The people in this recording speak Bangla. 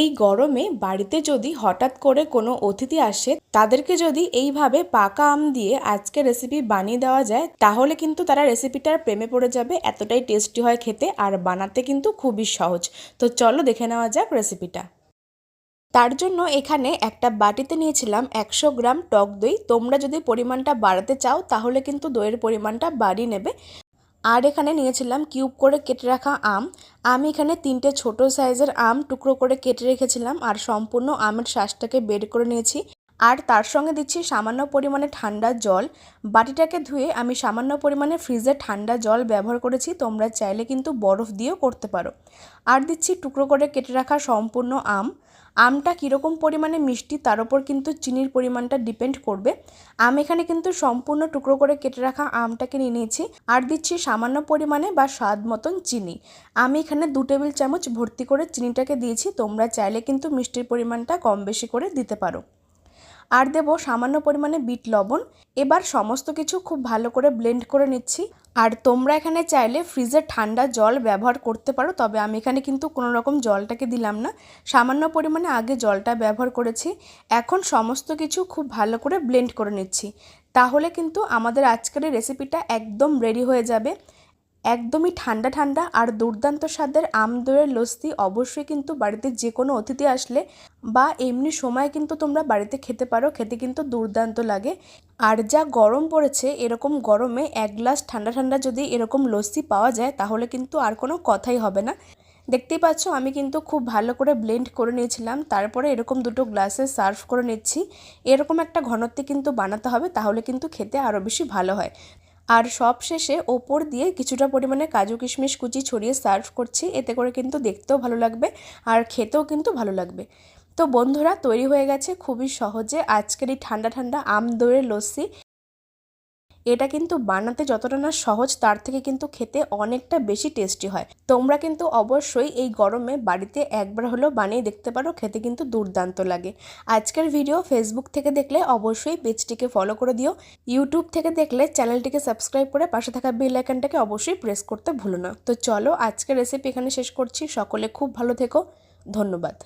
এই গরমে বাড়িতে যদি হঠাৎ করে কোনো অতিথি আসে, তাদেরকে যদি এইভাবে পাকা আম দিয়ে আজকে রেসিপি বানিয়ে দেওয়া যায়, তাহলে কিন্তু তারা রেসিপিটার প্রেমে পড়ে যাবে, এতটাই টেস্টি হয় খেতে আর বানাতে কিন্তু খুবই সহজ। তো চলো দেখে নেওয়া যাক রেসিপিটা তার জন্য এখানে একটা বাটিতে নিয়েছিলাম একশো গ্রাম টক দই। তোমরা যদি পরিমাণটা বাড়াতে চাও, তাহলে কিন্তু দইয়ের পরিমাণটা বাড়িয়ে নেবে। আর এখানে নিয়েছিলাম কিউব করে কেটে রাখা আম। আমি এখানে তিনটে ছোট সাইজের আম টুকরো করে কেটে রেখেছিলাম আর সম্পূর্ণ আমের শ্বাসটাকে বের করে নিয়েছি। আর তার সঙ্গে দিচ্ছি সামান্য পরিমাণে ঠান্ডা জল। বাটিটাকে ধুয়ে আমি সামান্য পরিমাণে ফ্রিজে ঠান্ডা জল ব্যবহার করেছি, তোমরা চাইলে কিন্তু বরফ দিয়েও করতে পারো। আর দিচ্ছি টুকরো করে কেটে রাখা সম্পূর্ণ আম। আমটা কীরকম পরিমাণে মিষ্টি তার ওপর কিন্তু চিনির পরিমাণটা ডিপেন্ড করবে। আম এখানে কিন্তু সম্পূর্ণ টুকরো করে কেটে রাখা আমটাকে নিয়ে নিয়েছি। আর দিচ্ছি সামান্য পরিমাণে বা স্বাদ মতন চিনি। আমি এখানে দু টেবিল চামচ ভর্তি করে চিনিটাকে দিয়েছি, তোমরা চাইলে কিন্তু মিষ্টির পরিমাণটা কম বেশি করে দিতে পারো। আর দেব সামান্য পরিমাণে বিট লবণ। এবার সমস্ত কিছু খুব ভালো করে ব্লেন্ড করে নিচ্ছি। আর তোমরা এখানে চাইলে ফ্রিজে ঠান্ডা জল ব্যবহার করতে পারো, তবে আমি এখানে কিন্তু কোনো রকম জলটাকে দিলাম না। সামান্য পরিমাণে আগে জলটা ব্যবহার করেছি। এখন সমস্ত কিছু খুব ভালো করে ব্লেন্ড করে নিচ্ছি। তাহলে কিন্তু আমাদের আজকের রেসিপিটা একদম রেডি হয়ে যাবে। একদমই ঠান্ডা ঠান্ডা আর দুর্দান্ত স্বাদের আম দইয়ের লস্যি অবশ্যই কিন্তু বাড়িতে যে কোনো অতিথি আসলে বা এমনি সময় কিন্তু তোমরা বাড়িতে খেতে পারো, খেতে কিন্তু দুর্দান্ত লাগে। আর যা গরম পড়েছে, এরকম গরমে এক গ্লাস ঠান্ডা ঠান্ডা যদি এরকম লস্যি পাওয়া যায়, তাহলে কিন্তু আর কোনো কথাই হবে না। দেখতেই পাচ্ছ, আমি কিন্তু খুব ভালো করে ব্লেন্ড করে নিয়েছিলাম, তারপরে এরকম দুটো গ্লাসে সার্ভ করে নিচ্ছি। এরকম একটা ঘনত্বে কিন্তু বানাতে হবে, তাহলে কিন্তু খেতে আরও বেশি ভালো হয়। আর সব শেষে ওপর দিয়ে কিছুটা পরিমাণে কাজু কিশমিশ কুচি ছড়িয়ে সার্ভ করছি। এতে করে কিন্তু দেখতেও ভালো লাগবে আর খেতেও কিন্তু ভালো লাগবে। তো বন্ধুরা, তৈরি হয়ে গেছে খুবই সহজে আজকের এই ঠান্ডা ঠান্ডা আম দইয়ের লস্যি। এটা কিন্তু বানাতে যতটা না সহজ, তার থেকে কিন্তু খেতে অনেকটা বেশি টেস্টি হয়। তোমরা কিন্তু অবশ্যই এই গরমে বাড়িতে একবার হলেও বানিয়ে দেখতে পারো, খেতে কিন্তু দুর্দান্ত লাগে। আজকের ভিডিও ফেসবুক থেকে দেখলে অবশ্যই পেজটিকে ফলো করে দিও। ইউটিউব থেকে দেখলে চ্যানেলটিকে সাবস্ক্রাইব করে পাশে থাকা বেল আইকনটাকে অবশ্যই প্রেস করতে ভুলো না। তো চলো আজকের রেসিপি এখানে শেষ করছি। সকলে খুব ভালো থেকো। ধন্যবাদ।